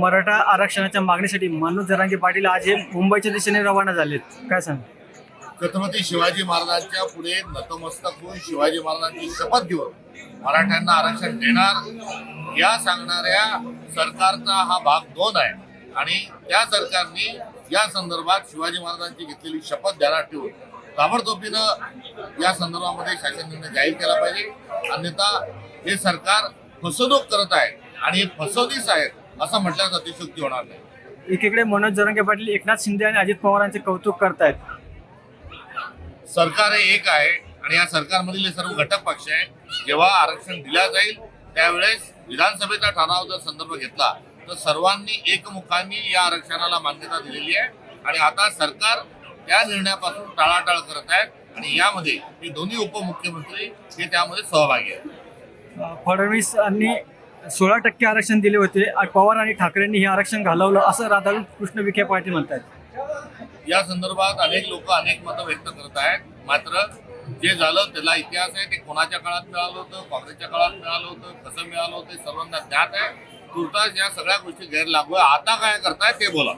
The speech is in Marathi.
मराठा आरक्षणाच्या मागणीसाठी मनोज जरांगे पाटील आज हे मुंबईच्या दिशेने रवाना झालेत. काय सांग? छत्रपती शिवाजी महाराजांच्या पुढे नतमस्तक होऊन शिवाजी महाराजांची शपथ घेऊन मराठ्यांना आरक्षण देणार या सांगणाऱ्या सरकारचा हा भाग दोन आहे. आणि त्या सरकारने या संदर्भात शिवाजी महाराजांची घेतलेली शपथ ध्यानात ठेवून ताबडतोबीनं या संदर्भामध्ये शासन निर्णय जाहीर केला पाहिजे. अन्यथा हे सरकार फसवणूक करत आहे आणि हे फसवणीस आहेत असं म्हटल्यास अतिशयोक्ती होणार नाही. एकीकडे मनोज जरांगे पाटील एकनाथ शिंदे आणि अजित पवारांचे कौतुक करतायत. सरकार हे एक आहे आणि या सरकारमधील हे सर्व घटक पक्ष आहे. जेव्हा आरक्षण दिल्या जाईल त्यावेळेस विधानसभेचा ठराव जर संदर्भ घेतला तर सर्वांनी एकमुखाने या आरक्षणाला मान्यता दिलेली आहे. आणि आता सरकार त्या निर्णयापासून टाळाटाळ करत आहेत आणि यामध्ये हे दोन्ही उपमुख्यमंत्री हे त्यामध्ये सहभागी आहेत. अं, फडणवीस यांनी सोळा टक्के आरक्षण दिले होते. पवार आणि ठाकरेंनी हे आरक्षण घालवलं असं राधाकृष्ण कृष्ण विखे पाटील म्हणतात. या संदर्भात अनेक लोक अनेक मतं व्यक्त करत आहेत. मात्र जे झालं त्याला इतिहास आहे. ते कोणाच्या काळात मिळालं होतं? काँग्रेसच्या काळात मिळालं होतं? कसं मिळालं होतं? सर्वांना ज्ञात आहे. तुर्तास या सगळ्या गोष्टी गैरलागू आहे. आता काय करताय ते बोला.